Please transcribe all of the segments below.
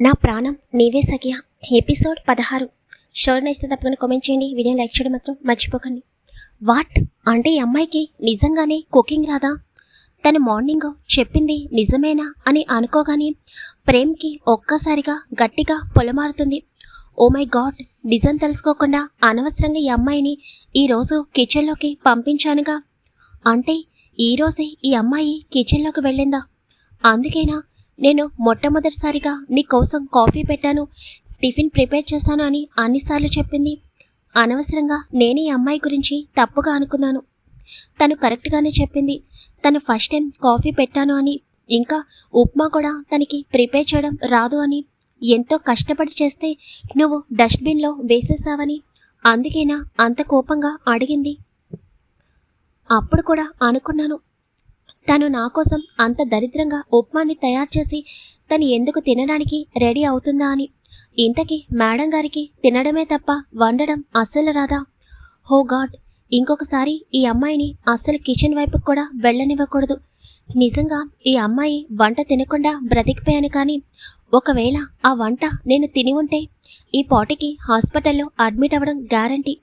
నా ప్రాణం నీవే సఖ్య. ఎపిసోడ్ పదహారు. షోర్ నచ్చితే తప్పకుండా కామెంట్ చేయండి. వీడియో లైక్ చేయడం మాత్రం మర్చిపోకండి. వాట్? అంటే ఈ అమ్మాయికి నిజంగానే కుకింగ్ రాదా? తను మార్నింగ్ చెప్పింది నిజమేనా అని అనుకోగానే ప్రేమ్కి ఒక్కసారిగా గట్టిగా పొలమారుతుంది. ఓ మై గాడ్ నిజం తెలుసుకోకుండా అనవసరంగా ఈ అమ్మాయిని ఈరోజు కిచెన్లోకి పంపించానుగా. అంటే ఈరోజే ఈ అమ్మాయి కిచెన్లోకి వెళ్ళిందా? అందుకేనా నేను మొట్టమొదటిసారిగా నీ కోసం కాఫీ పెట్టాను. టిఫిన్ ప్రిపేర్ చేశాను అని అన్నిసార్లు చెప్పింది. అనవసరంగా నేనే ఈ అమ్మాయి గురించి తప్పుగా అనుకున్నాను. తను కరెక్ట్గానే చెప్పింది. తను ఫస్ట్ టైం కాఫీ పెట్టాను అని ఇంకా ఉప్మా కూడా తనకి ప్రిపేర్ చేయడం రాదు అని ఎంతో కష్టపడి చేస్తే నువ్వు డస్ట్బిన్లో వేసేసావని అందుకేనా అంత కోపంగా అడిగింది. అప్పుడు కూడా అనుకున్నాను. తను నా కోసం అంత దరిద్రంగా ఉప్మాని తయారు చేసి తను ఎందుకు తినడానికి రెడీ అవుతుందా అని. ఇంతకీ మేడం గారికి తినడమే తప్ప వండడం అస్సలు రాదా? హో గాడ్! ఇంకొకసారి ఈ అమ్మాయిని అస్సలు కిచెన్ వైపుకు కూడా వెళ్ళనివ్వకూడదు. నిజంగా ఈ అమ్మాయి వంట తినకుండా బ్రతికిపోయాను కానీ ఒకవేళ ఆ వంట నేను తిని ఉంటే ఈ పాటికి హాస్పిటల్లో అడ్మిట్ అవ్వడం గ్యారంటీ.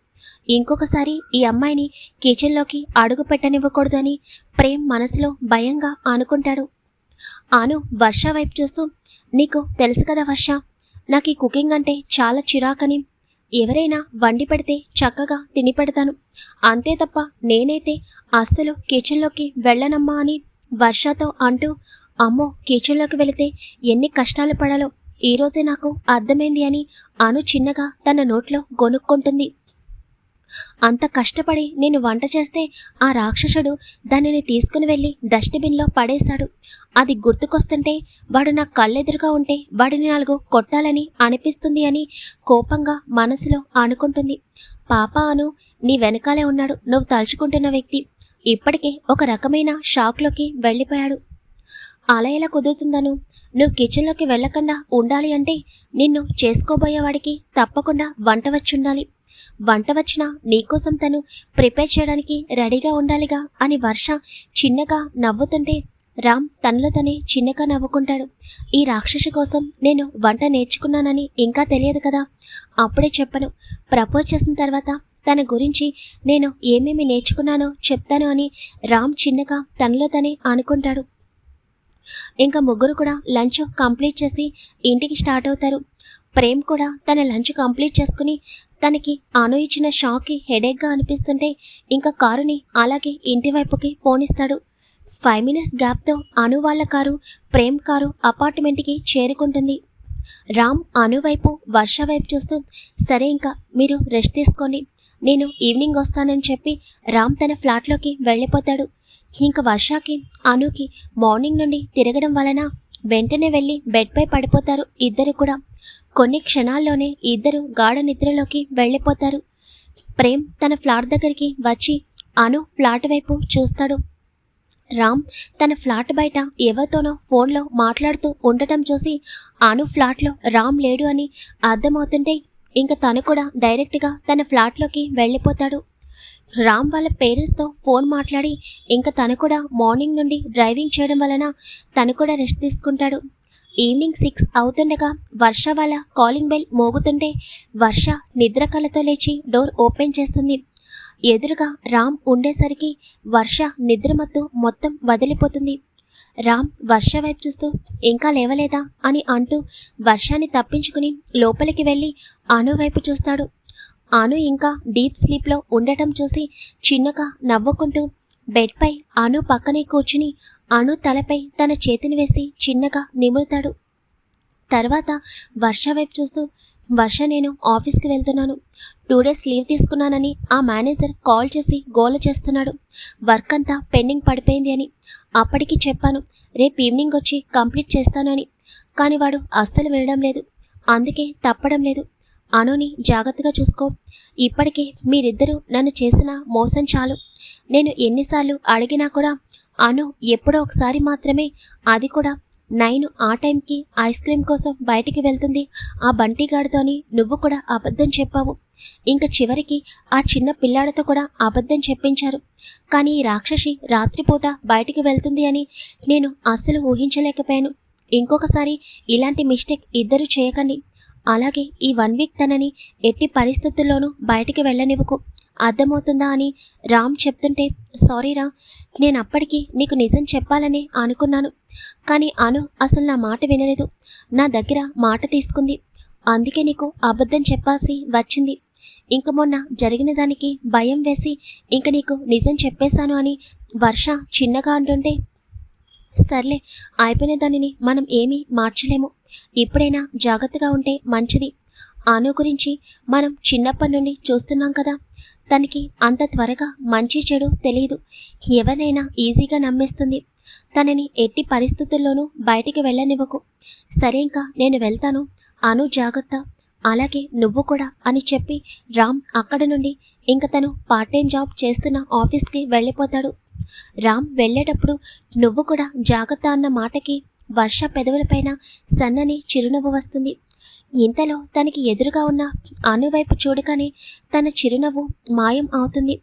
ఇంకొకసారి ఈ అమ్మాయిని కిచెన్లోకి అడుగు పెట్టనివ్వకూడదని ప్రేమ్ మనసులో భయంగా అనుకుంటాడు. ఆను వర్ష వైపు చూస్తూ నీకు తెలుసు కదా వర్ష నాకు ఈ కుకింగ్ అంటే చాలా చిరాకని. ఎవరైనా వండి పెడితే చక్కగా తిని పెడతాను. అంతే తప్ప నేనైతే అస్సలు కిచెన్లోకి వెళ్ళనమ్మా అని వర్షతో అంటూ అమ్మో కిచెన్లోకి వెళితే ఎన్ని కష్టాలు పడాలో. ఈరోజే నాకు అర్థమైంది అని అను చిన్నగా తన నోట్లో గొనుక్కుంటుంది. అంత కష్టపడి నేను వంట చేస్తే ఆ రాక్షసుడు దానిని తీసుకుని వెళ్ళి డస్ట్బిన్లో పడేశాడు. అది గుర్తుకొస్తుంటే వాడు నా కళ్ళెదురుగా ఉంటే వాడిని నాలుగు కొట్టాలని అనిపిస్తుంది అని కోపంగా మనసులో అనుకుంటుంది. పాప అను నీ వెనకాలే ఉన్నాడు నువ్వు తలుచుకుంటున్న వ్యక్తి. ఇప్పటికే ఒక రకమైన షాక్లోకి వెళ్ళిపోయాడు. అలా ఎలా కుదురుతుందను? నువ్వు కిచెన్లోకి వెళ్ళకుండా ఉండాలి అంటే నిన్ను చేసుకోబోయేవాడికి తప్పకుండా వంట వచ్చుండాలి. వంట వచ్చినా నీకోసం తను ప్రిపేర్ చేయడానికి రెడీగా ఉండాలిగా అని వర్ష చిన్నగా నవ్వుతుంటే రామ్ తనలో తనే చిన్నగా నవ్వుకుంటాడు. ఈ రాక్షసి కోసం నేను వంట నేర్చుకున్నానని ఇంకా తెలియదు కదా? అప్పుడే చెప్పను. ప్రపోజ్ చేసిన తర్వాత తన గురించి నేను ఏమేమి నేర్చుకున్నానో చెప్తాను అని రామ్ చిన్నగా తనలో తనే అనుకుంటాడు. ఇంకా ముగ్గురు కూడా లంచ్ కంప్లీట్ చేసి ఇంటికి స్టార్ట్ అవుతారు. ప్రేమ్ కూడా తన లంచ్ కంప్లీట్ చేసుకుని తనకి అను ఇచ్చిన షాక్కి హెడేక్గా అనిపిస్తుంటే ఇంకా కారుని అలాగే ఇంటి వైపుకి పోనిస్తాడు. ఫైవ్ మినిట్స్ గ్యాప్తో అను వాళ్ళ కారు ప్రేమ్ కారు అపార్ట్మెంట్కి చేరుకుంటుంది. రామ్ అను వైపు వర్ష వైపు చూస్తూ సరే ఇంకా మీరు రెస్ట్ తీసుకోండి. నేను ఈవినింగ్ వస్తానని చెప్పి రామ్ తన ఫ్లాట్లోకి వెళ్ళిపోతాడు. ఇంకా వర్షాకి అనుకి మార్నింగ్ నుండి తిరగడం వలన వెంటనే వెళ్ళి బెడ్పై పడిపోతారు ఇద్దరు కూడా. కొన్ని క్షణాల్లోనే ఇద్దరు గాఢ నిద్రలోకి వెళ్ళిపోతారు. ప్రేమ్ తన ఫ్లాట్ దగ్గరికి వచ్చి అను ఫ్లాట్ వైపు చూస్తాడు. రామ్ తన ఫ్లాట్ బయట ఎవరితోనో ఫోన్లో మాట్లాడుతూ ఉండటం చూసి అను ఫ్లాట్లో రామ్ లేడు అని అర్థమవుతుంటే ఇంకా తను కూడా డైరెక్ట్గా తన ఫ్లాట్లోకి వెళ్ళిపోతాడు. రామ్ వాళ్ళ పేరెంట్స్తో ఫోన్ మాట్లాడి ఇంకా తను కూడా మార్నింగ్ నుండి డ్రైవింగ్ చేయడం వలన తను కూడా రెస్ట్ తీసుకుంటాడు. ఈవినింగ్ సిక్స్ అవుతుండగా వర్ష వాళ్ళ కాలింగ్ బెల్ మోగుతుంటే వర్ష నిద్ర కళ్ళతో లేచి డోర్ ఓపెన్ చేస్తుంది. ఎదురుగా రామ్ ఉండేసరికి వర్ష నిద్రమత్తు మొత్తం వదిలిపోతుంది. రామ్ వర్ష వైపు చూస్తూ ఇంకా లేవలేదా? అని అంటూ వర్షాన్ని తప్పించుకుని లోపలికి వెళ్ళి అను వైపు చూస్తాడు. అను ఇంకా డీప్ స్లీప్లో ఉండటం చూసి చిన్నగా నవ్వుకుంటూ బెడ్పై అను పక్కనే కూర్చుని అను తలపై తన చేతిని వేసి చిన్నగా నిమురుతాడు. తర్వాత వర్ష వైపు చూస్తూ వర్ష నేను ఆఫీస్కి వెళ్తున్నాను. టూ డేస్ లీవ్ తీసుకున్నానని ఆ మేనేజర్ కాల్ చేసి గోల చేస్తున్నాడు. వర్క్ అంతా పెండింగ్ పడిపోయింది అని అప్పటికి చెప్పాను. రేపు ఈవినింగ్ వచ్చి కంప్లీట్ చేస్తానని. కానీ వాడు అస్సలు వినడం లేదు. అందుకే తప్పడం లేదు. అనుని జాగ్రత్తగా చూసుకో. ఇప్పటికే మీరిద్దరూ నన్ను చేసిన మోసం చాలు. నేను ఎన్నిసార్లు అడిగినా కూడా అను ఎప్పుడో ఒకసారి మాత్రమే అది కూడా నైన్ ఆ టైంకి ఐస్ క్రీమ్ కోసం బయటికి వెళ్తుంది. ఆ బంటిగాడితోని నువ్వు కూడా అబద్ధం చెప్పావు. ఇంకా చివరికి ఆ చిన్న పిల్లాడితో కూడా అబద్ధం చెప్పించారు. కానీ ఈ రాక్షసి రాత్రిపూట బయటికి వెళ్తుంది అని నేను అస్సలు ఊహించలేకపోయాను. ఇంకొకసారి ఇలాంటి మిస్టేక్ ఇద్దరు చేయకండి. అలాగే ఈ వన్ వీక్ తనని ఎట్టి పరిస్థితుల్లోనూ బయటికి వెళ్ళనివ్వకు. అర్థమవుతుందా అని రామ్ చెప్తుంటే సారీరా నేను అప్పటికి నీకు నిజం చెప్పాలని అనుకున్నాను. కానీ అను అసలు నా మాట వినలేదు. నా దగ్గర మాట తీసుకుంది. అందుకే నీకు అబద్ధం చెప్పాల్సి వచ్చింది. ఇంక మొన్న జరిగిన దానికి భయం వేసి ఇంక నీకు నిజం చెప్పేశాను అని వర్ష చిన్నగా అంటుంటే సర్లే అయిపోయిన దానిని మనం ఏమీ మార్చలేము. ఇప్పుడైనా జాగ్రత్తగా ఉంటే మంచిది. అను గురించి మనం చిన్నప్పటి నుండి చూస్తున్నాం కదా. తనకి అంత త్వరగా మంచి చెడు తెలియదు ఎవరినైనా ఈజీగా నమ్మేస్తుంది. తనని ఎట్టి పరిస్థితుల్లోనూ బయటికి వెళ్ళనివ్వకు. సరే ఇంకా నేను వెళ్తాను. అను జాగ్రత్త. అలాగే నువ్వు కూడా అని చెప్పి రామ్ అక్కడ నుండి ఇంక తను పార్ట్ టైం జాబ్ చేస్తున్న ఆఫీస్కి వెళ్ళిపోతాడు. రామ్ వెళ్ళేటప్పుడు నువ్వు కూడా జాగ్రత్త అన్న మాటకి వర్ష పెదవులపైన సన్నని చిరునవ్వు వస్తుంది. ఇంతలో తనకి ఎదురుగా ఉన్న అను వైపు చూడగానే తన చిరునవ్వు మాయం అవుతుంది.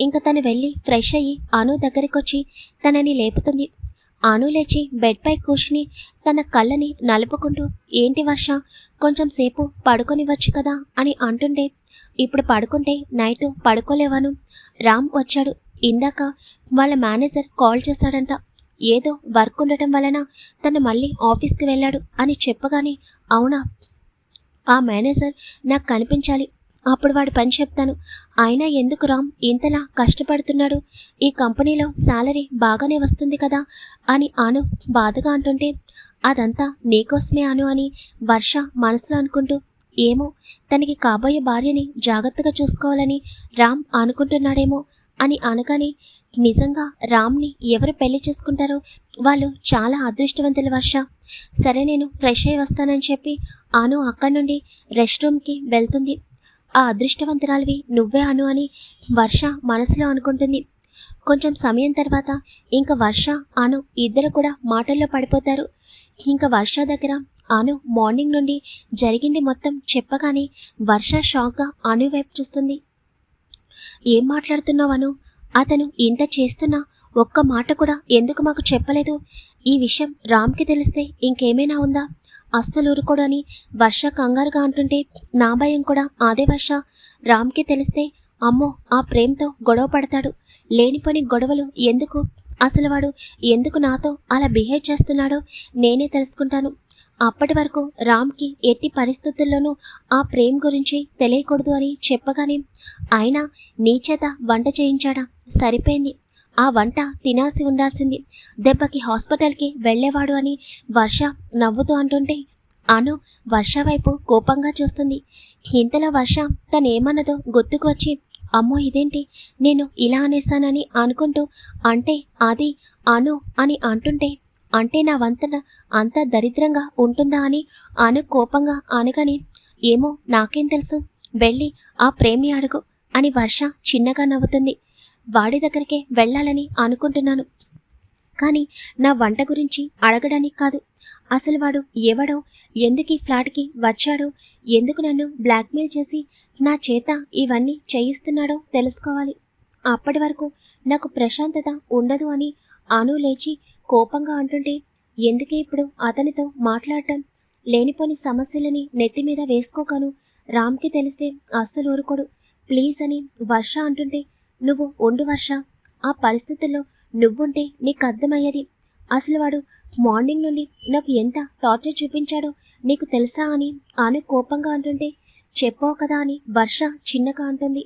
ఇంక తను వెళ్ళి ఫ్రెష్ అయ్యి అను దగ్గరికొచ్చి తనని లేపుతుంది. అను లేచి బెడ్పై కూర్చుని తన కళ్ళని నలుపుకుంటూ ఏంటి వర్ష కొంచెం సేపు పడుకొని వచ్చు కదా? అని అంటుంటే ఇప్పుడు పడుకుంటే నైట్ పడుకోలేవాను. రామ్ వచ్చాడు. ఇందాక వాళ్ళ మేనేజర్ కాల్ చేశాడంట. ఏదో వర్క్ ఉండటం వలన తను మళ్ళీ ఆఫీస్కి వెళ్ళాడు అని చెప్పగానే అవునా? ఆ మేనేజర్ నాకు కనిపించాలి. అప్పుడు వాడు పని చెప్తాను. అయినా ఎందుకు రామ్ ఇంతలా కష్టపడుతున్నాడు? ఈ కంపెనీలో శాలరీ బాగానే వస్తుంది కదా? అని అను బాధగా అంటుంటే అదంతా నీకోసమే అను అని వర్ష మనసులో అనుకుంటూ ఏమో తనకి కాబోయే భార్యని జాగ్రత్తగా చూసుకోవాలని రామ్ అనుకుంటున్నాడేమో. అని అనగానే నిజంగా రామ్ని ఎవరు పెళ్ళి చేసుకుంటారో వాళ్ళు చాలా అదృష్టవంతులు వర్ష. సరే నేను ఫ్రెష్ అయి వస్తానని చెప్పి అను అక్కడి నుండి రెస్ట్ రూమ్కి వెళ్తుంది. ఆ అదృష్టవంతురాలివి నువ్వే అను అని వర్ష మనసులో అనుకుంటుంది. కొంచెం సమయం తర్వాత ఇంకా వర్ష అను ఇద్దరు కూడా మాటల్లో పడిపోతారు. ఇంకా వర్ష దగ్గర అను మార్నింగ్ నుండి జరిగింది మొత్తం చెప్పగానే వర్ష షాక్గా అను వైపు చూస్తుంది. ఏం మాట్లాడుతున్నావను అతను ఇంత చేస్తున్నా ఒక్క మాట కూడా ఎందుకు మాకు చెప్పలేదు? ఈ విషయం రామ్కి తెలిస్తే ఇంకేమైనా ఉందా? అస్సలు ఊరుకోడని వర్ష కంగారుగా అంటుంటే నా భయం కూడా అదే వర్ష. రామ్కి తెలిస్తే అమ్మో ఆ ప్రేమతో గొడవ పడతాడు. లేనిపోని గొడవలు ఎందుకు? అసలు వాడు ఎందుకు నాతో అలా బిహేవ్ చేస్తున్నాడో నేనే తెలుసుకుంటాను. అప్పటి వరకు రామ్కి ఎట్టి పరిస్థితుల్లోనూ ఆ ప్రేమ్ గురించి తెలియకూడదు అని చెప్పగానే అయినా నీ చేత వంట చేయించాడా? సరిపోయింది. ఆ వంట తినాల్సి ఉండాల్సింది. దెబ్బకి హాస్పిటల్కి వెళ్ళేవాడు అని వర్ష నవ్వుతూ అంటుంటే అను వర్ష వైపు కోపంగా చూస్తుంది. ఇంతలో వర్ష తనేమన్నదో గుర్తుకు వచ్చి అమ్మో ఇదేంటి? నేను ఇలా అనేసానని అనుకుంటూ అంటే అది అను అని అంటుంటే అంటే నా వంతన అంత దరిద్రంగా ఉంటుందా అని అను కోపంగా అనగానే ఏమో నాకేం తెలుసు. వెళ్ళి ఆ ప్రేమి అడుగు అని వర్ష చిన్నగా నవ్వుతుంది. వాడి దగ్గరికే వెళ్ళాలని అనుకుంటున్నాను. కానీ నా వంట గురించి అడగడానికి కాదు. అసలు వాడు ఎవడో ఎందుకు ఈ ఫ్లాట్కి వచ్చాడో ఎందుకు నన్ను బ్లాక్మెయిల్ చేసి నా చేత ఇవన్నీ చేయిస్తున్నాడో తెలుసుకోవాలి. అప్పటి వరకు నాకు ప్రశాంతత ఉండదు అని అను లేచి కోపంగా అంటుంటే ఎందుకే ఇప్పుడు అతనితో మాట్లాడటం? లేనిపోని సమస్యలని నెత్తి మీద వేసుకోకను. రామ్కి తెలిస్తే అస్సలు ఊరుకోడు. ప్లీజ్ అని వర్ష అంటుంటే నువ్వు ఉండు వర్ష. ఆ పరిస్థితుల్లో నువ్వుంటే నీకు అర్థమయ్యేది. అసలు వాడు మార్నింగ్ నుండి నాకు ఎంత టార్చర్ చూపించాడో నీకు తెలుసా అని ఆమె కోపంగా అంటుంటే చెప్పావు కదా అని వర్ష చిన్నగా అంటుంది.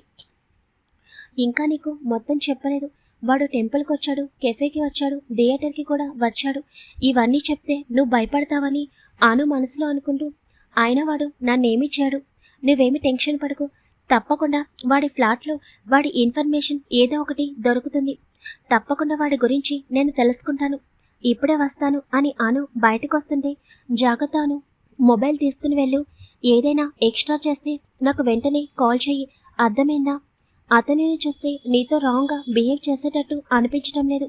ఇంకా నీకు మొత్తం చెప్పలేదు. వాడు టెంపుల్కి వచ్చాడు కెఫేకి వచ్చాడు థియేటర్కి కూడా వచ్చాడు. ఇవన్నీ చెప్తే నువ్వు భయపడతావని ఆను మనసులో అనుకుంటూ ఆయన వాడు నన్నేమి చేయడు. నువ్వేమి టెన్షన్ పడకు. తప్పకుండా వాడి ఫ్లాట్లో వాడి ఇన్ఫర్మేషన్ ఏదో ఒకటి దొరుకుతుంది. తప్పకుండా వాడి గురించి నేను తెలుసుకుంటాను. ఇప్పుడే వస్తాను అని అను బయటకొస్తుంటే జాగ్రత్త అను మొబైల్ తీసుకుని వెళ్ళు. ఏదైనా ఎక్స్ట్రా చేస్తే నాకు వెంటనే కాల్ చెయ్యి. అర్థమైందా? అతనిని చూస్తే నీతో రాంగ్గా బిహేవ్ చేసేటట్టు అనిపించడం లేదు.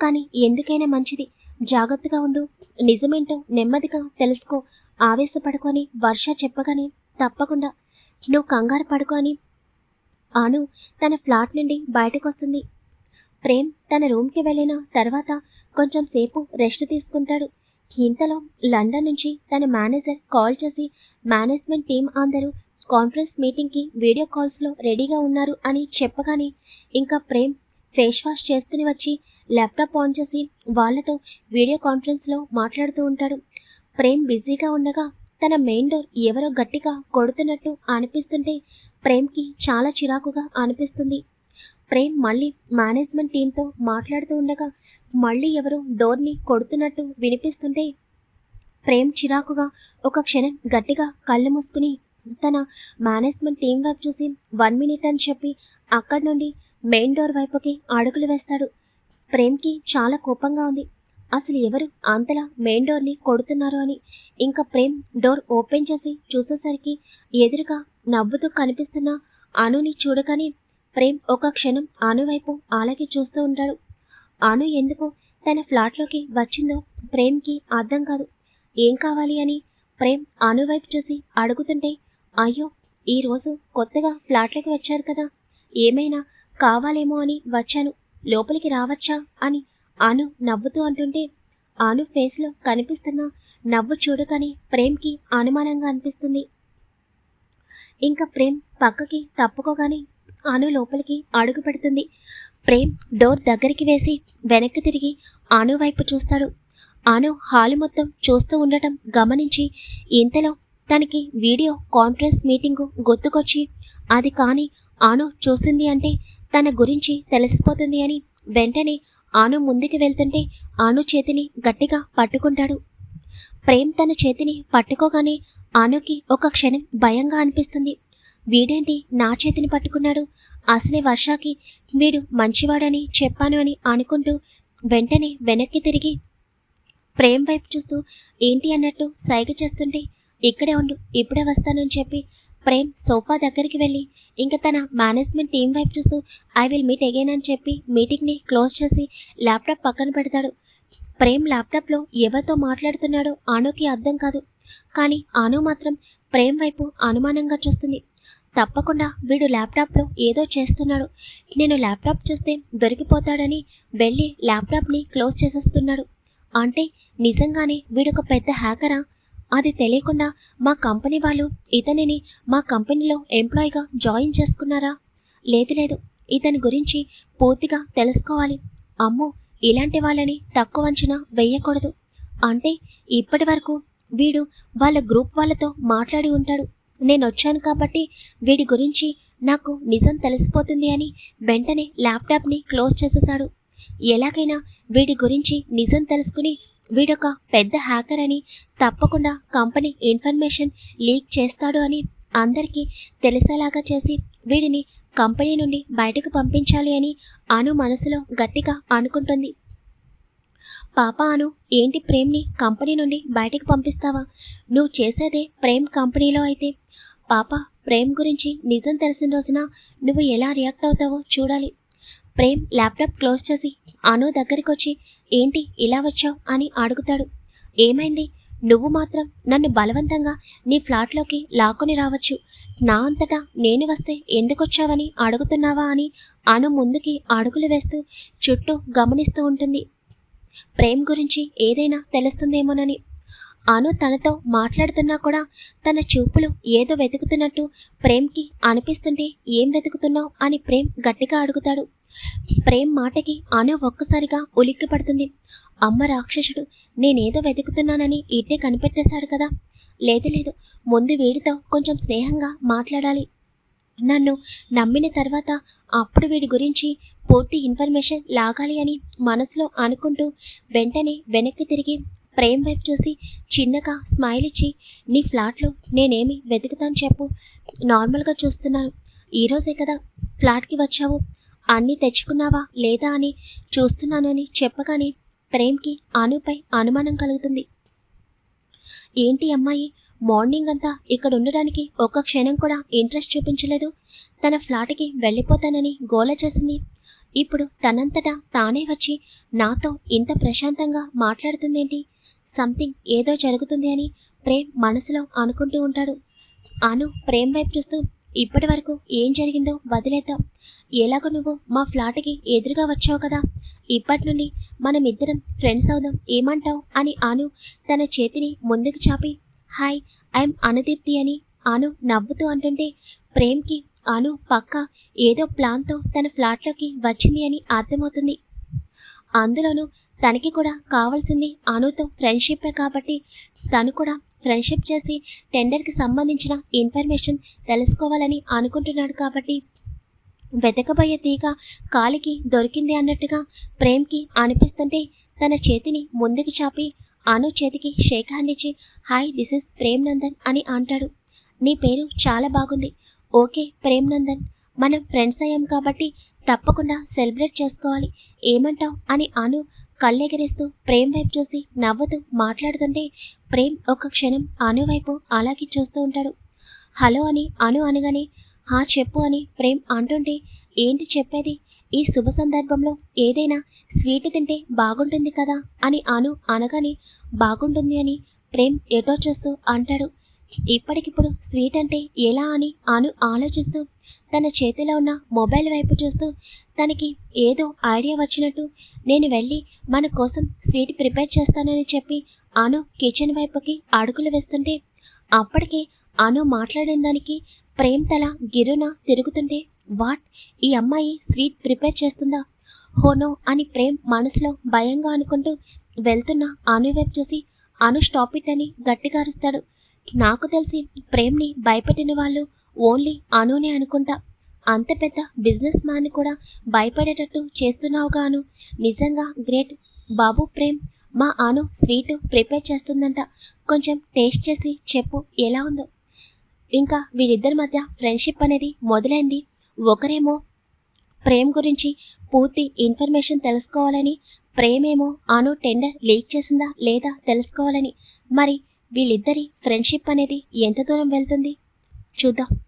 కానీ ఎందుకైనా మంచిది. జాగ్రత్తగా ఉండు. నిజమేంటో నెమ్మదిగా తెలుసుకో. ఆవేశపడుకొని వర్ష చెప్పగానే తప్పకుండా. నువ్వు కంగారు పడుకొని అను తన ఫ్లాట్ నుండి బయటకు వస్తుంది ప్రేమ్ తన రూమ్కి వెళ్ళిన తర్వాత కొంచెం సేపు రెస్ట్ తీసుకుంటాడు. ఇంతలో లండన్ నుంచి తన మేనేజర్ కాల్ చేసి మేనేజ్మెంట్ టీం అందరూ కాన్ఫరెన్స్ మీటింగ్కి వీడియో కాల్స్లో రెడీగా ఉన్నారు అని చెప్పగానే ఇంకా ప్రేమ్ ఫేస్ వాష్ చేసుకుని వచ్చి ల్యాప్టాప్ ఆన్ చేసి వాళ్ళతో వీడియో కాన్ఫరెన్స్లో మాట్లాడుతూ ఉంటాడు. ప్రేమ్ బిజీగా ఉండగా తన మెయిన్ డోర్ ఎవరో గట్టిగా కొడుతున్నట్టు అనిపిస్తుంటే ప్రేమ్కి చాలా చిరాకుగా అనిపిస్తుంది. ప్రేమ్ మళ్ళీ మేనేజ్మెంట్ టీంతో మాట్లాడుతూ ఉండగా మళ్ళీ ఎవరో డోర్ని కొడుతున్నట్టు వినిపిస్తుంటే ప్రేమ్ చిరాకుగా ఒక క్షణం గట్టిగా కళ్ళు మూసుకుని తన మేనేజ్మెంట్ టీం వైపు చూసి వన్ మినిట్ అని చెప్పి అక్కడి నుండి మెయిన్ డోర్ వైపుకి అడుగులు వేస్తాడు. ప్రేమ్కి చాలా కోపంగా ఉంది. అసలు ఎవరు అంతలా మెయిన్ డోర్ని కొడుతున్నారు అని ఇంకా ప్రేమ్ డోర్ ఓపెన్ చేసి చూసేసరికి ఎదురుగా నవ్వుతూ కనిపిస్తున్న అనుని చూడగానే ప్రేమ్ ఒక క్షణం అను వైపు అలాగే చూస్తూ ఉంటాడు. అను ఎందుకు తన ఫ్లాట్లోకి వచ్చిందో ప్రేమ్కి అర్థం కాదు. ఏం కావాలి అని ప్రేమ్ అను వైపు చూసి అడుగుతుంటే అయ్యో ఈరోజు కొత్తగా ఫ్లాట్లోకి వచ్చారు కదా. ఏమైనా కావాలేమో అని వచ్చాను. లోపలికి రావచ్చా అని అను నవ్వుతూ అంటుంటే అను ఫేస్లో కనిపిస్తున్న నవ్వు చూడగానే ప్రేమ్కి అనుమానంగా అనిపిస్తుంది. ఇంకా ప్రేమ్ పక్కకి తప్పుకోగానే అను లోపలికి అడుగు పెడుతుంది. ప్రేమ్ డోర్ దగ్గరికి వేసి వెనక్కి తిరిగి అను వైపు చూస్తాడు. అను హాలు మొత్తం చూస్తూ ఉండటం గమనించి ఇంతలో తనకి వీడియో కాన్ఫరెన్స్ మీటింగు గుర్తుకొచ్చి అది కానీ ఆను చూసింది అంటే తన గురించి తెలిసిపోతుంది అని వెంటనే ఆను ముందుకు వెళ్తుంటే ఆను చేతిని గట్టిగా పట్టుకుంటాడు. ప్రేమ్ తన చేతిని పట్టుకోగానే ఆనుకి ఒక క్షణం భయంగా అనిపిస్తుంది. వీడేంటి నా చేతిని పట్టుకున్నాడు? అసలే వర్షాకి వీడు మంచివాడని చెప్పాను అని అనుకుంటూ వెంటనే వెనక్కి తిరిగి ప్రేమ్ వైపు చూస్తూ ఏంటి అన్నట్టు సైగ చేస్తుంటే ఇక్కడే ఉండు ఇప్పుడే వస్తానని చెప్పి ప్రేమ్ సోఫా దగ్గరికి వెళ్ళి ఇంకా తన మేనేజ్మెంట్ టీం వైపు చూస్తూ ఐ విల్ మీట్ అగైన్ అని చెప్పి మీటింగ్ని క్లోజ్ చేసి ల్యాప్టాప్ పక్కన పెడతాడు. ప్రేమ్ ల్యాప్టాప్లో ఎవరితో మాట్లాడుతున్నాడో ఆనోకి అర్థం కాదు. కానీ ఆనో మాత్రం ప్రేమ్ వైపు అనుమానంగా చూస్తుంది. తప్పకుండా వీడు ల్యాప్టాప్లో ఏదో చేస్తున్నాడు. నేను ల్యాప్టాప్ చూస్తే దొరికిపోతాడని వెళ్ళి ల్యాప్టాప్ని క్లోజ్ చేసేస్తున్నాడు. అంటే నిజంగానే వీడొక పెద్ద హ్యాకరా? అది తెలియకుండా మా కంపెనీ వాళ్ళు ఇతనిని మా కంపెనీలో ఎంప్లాయీగా జాయిన్ చేసుకున్నారా? లేదు లేదు. ఇతని గురించి పూర్తిగా తెలుసుకోవాలి. అమ్మో ఇలాంటి వాళ్ళని తక్కువ అంచనా వేయకూడదు. అంటే ఇప్పటి వరకు వీడు వాళ్ళ గ్రూప్ వాళ్ళతో మాట్లాడి ఉంటాడు. నేను వచ్చాను కాబట్టి వీడి గురించి నాకు నిజం తెలిసిపోతుంది అని వెంటనే ల్యాప్టాప్ని క్లోజ్ చేసేశాడు. ఎలాగైనా వీడి గురించి నిజం తెలుసుకుని వీడొక పెద్ద హ్యాకర్ అని తప్పకుండా కంపెనీ ఇన్ఫర్మేషన్ లీక్ చేస్తాడు అని అందరికీ తెలిసేలాగా చేసి వీడిని కంపెనీ నుండి బయటకు పంపించాలి అని అను మనసులో గట్టిగా అనుకుంటుంది. పాప అను ఏంటి ప్రేమ్ని కంపెనీ నుండి బయటకు పంపిస్తావా? నువ్వు చేసేదే ప్రేమ్ కంపెనీలో అయితే. పాప ప్రేమ్ గురించి నిజం తెలిసిన రోజున నువ్వు ఎలా రియాక్ట్ అవుతావో చూడాలి. ప్రేమ్ ల్యాప్టాప్ క్లోజ్ చేసి అను దగ్గరికి వచ్చి ఏంటి ఇలా వచ్చావు అని అడుగుతాడు. ఏమైంది? నువ్వు మాత్రం నన్ను బలవంతంగా నీ ఫ్లాట్లోకి లాక్కొని రావచ్చు. నా అంతటా నేను వస్తే ఎందుకొచ్చావని అడుగుతున్నావా అని అను ముందుకి అడుగులు వేస్తూ చుట్టూ గమనిస్తూ ఉంటుంది. ప్రేమ్ గురించి ఏదైనా తెలుస్తుందేమోనని అను తనతో మాట్లాడుతున్నా కూడా తన చూపులు ఏదో వెతుకుతున్నట్టు ప్రేమ్కి అనిపిస్తుంటే ఏం వెతుకుతున్నావు అని ప్రేమ్ గట్టిగా అడుగుతాడు. ప్రేమ్ మాటకి అను ఒక్కసారిగా ఉలిక్కి పడుతుంది. అమ్మ రాక్షసుడు నేనేదో వెతుకుతున్నానని ఇట్టే కనిపెట్టేశాడు కదా. లేదు లేదు ముందు వీడితో కొంచెం స్నేహంగా మాట్లాడాలి. నన్ను నమ్మిన తర్వాత అప్పుడు వీడి గురించి పూర్తి ఇన్ఫర్మేషన్ లాగాలి అని మనసులో అనుకుంటూ వెంటనే వెనక్కి తిరిగి ప్రేమ్ వైపు చూసి చిన్నగా స్మైల్ ఇచ్చి నీ ఫ్లాట్లో నేనేమి వెతుకుతాను చెప్పు. నార్మల్గా చూస్తున్నాను. ఈరోజే కదా ఫ్లాట్కి వచ్చావు. అన్నీ తెచ్చుకున్నావా లేదా అని చూస్తున్నానని చెప్పగానే ప్రేమ్కి అనుపై అనుమానం కలుగుతుంది. ఏంటి అమ్మాయి మార్నింగ్ అంతా ఇక్కడ ఉండడానికి ఒక్క క్షణం కూడా ఇంట్రెస్ట్ చూపించలేదు? తన ఫ్లాట్కి వెళ్ళిపోతానని గోల చేసింది. ఇప్పుడు తనంతటా తానే వచ్చి నాతో ఇంత ప్రశాంతంగా మాట్లాడుతుందేంటి? సంథింగ్ ఏదో జరుగుతుంది అని ప్రేమ్ మనసులో అనుకుంటూ ఉంటాడు. అను ప్రేమ్ వైపు చూస్తూ ఇప్పటి వరకు ఏం జరిగిందో వదిలేద్దాం. ఎలాగో నువ్వు మా ఫ్లాట్కి ఎదురుగా వచ్చావు కదా. ఇప్పటి నుండి మనం ఇద్దరం ఫ్రెండ్స్ అవుదాం. ఏమంటావు? అని అను తన చేతిని ముందుకు చాపి హాయ్ ఐఎమ్ అనుదీప్తి అని అను నవ్వుతూ అంటుంటే ప్రేమ్కి అను పక్క ఏదో ప్లాన్తో తన ఫ్లాట్లోకి వచ్చింది అని అర్థమవుతుంది. అందులోనూ తనకి కూడా కావాల్సింది అనుతో ఫ్రెండ్షిప్పే కాబట్టి తను కూడా ఫ్రెండ్షిప్ చేసి టెండర్కి సంబంధించిన ఇన్ఫర్మేషన్ తెలుసుకోవాలని అనుకుంటున్నాడు కాబట్టి వెతకబోయే తీగ కాలికి దొరికింది అన్నట్టుగా ప్రేమ్కి అనిపిస్తుంటే తన చేతిని ముందుకు చాపి అను చేతికి షేక్ హ్యాండ్ ఇచ్చి hi this is Prem Nandan అని అంటాడు. నీ పేరు చాలా బాగుంది. ఓకే ప్రేమ్ నందన్ మనం ఫ్రెండ్స్ అయ్యాం కాబట్టి తప్పకుండా సెలబ్రేట్ చేసుకోవాలి. ఏమంటావ్? అని అను కళ్ళెగరేస్తూ ప్రేమ్ వైపు చూసి నవ్వుతూ మాట్లాడుతుంటే ప్రేమ్ ఒక క్షణం అను వైపు అలాగే చూస్తూ ఉంటాడు. హలో అని అను అనగానే హా చెప్పు అని ప్రేమ్ అంటుంటే ఏంటి చెప్పేది? ఈ శుభ సందర్భంలో ఏదైనా స్వీట్ తింటే బాగుంటుంది కదా? అని అను అనగానే బాగుంటుంది అని ప్రేమ్ ఎటో చూస్తూ అంటాడు. ఇప్పటికిప్పుడు స్వీట్ అంటే ఎలా అని అను ఆలోచిస్తూ తన చేతిలో ఉన్న మొబైల్ వైపు చూస్తూ తనకి ఏదో ఐడియా వచ్చినట్టు నేను వెళ్ళి మన కోసం స్వీట్ ప్రిపేర్ చేస్తానని చెప్పి అను కిచెన్ వైపుకి అడుగులు వేస్తుంటే అప్పటికే అను మాట్లాడిన దానికి ప్రేమ్ తల గిరున తిరుగుతుంటే వాట్? ఈ అమ్మాయి స్వీట్ ప్రిపేర్ చేస్తుందా? హోనో అని ప్రేమ్ మనసులో భయంగా అనుకుంటూ వెళ్తున్న అను వైపు చూసి అను స్టాప్ ఇట్ అని గట్టిగా అరుస్తాడు. నాకు తెలిసి ప్రేమ్ని భయపెట్టిన వాళ్ళు ఓన్లీ అనునే అనుకుంటా. అంత పెద్ద బిజినెస్ మ్యాన్ కూడా భయపడేటట్టు చేస్తున్నావు గాను. నిజంగా గ్రేట్. బాబు ప్రేమ్ మా అను స్వీట్ ప్రిపేర్ చేస్తుందంట. కొంచెం టేస్ట్ చేసి చెప్పు ఎలా ఉందో. ఇంకా వీరిద్దరి మధ్య ఫ్రెండ్షిప్ అనేది మొదలైంది. ఒకరేమో ప్రేమ్ గురించి పూర్తి ఇన్ఫర్మేషన్ తెలుసుకోవాలని ప్రేమేమో అను టెండర్ లీక్ చేసిందా లేదా తెలుసుకోవాలని. మరి వీళ్ళిద్దరి ఫ్రెండ్షిప్ అనేది ఎంత దూరం వెళ్తుంది? చూద్దాం.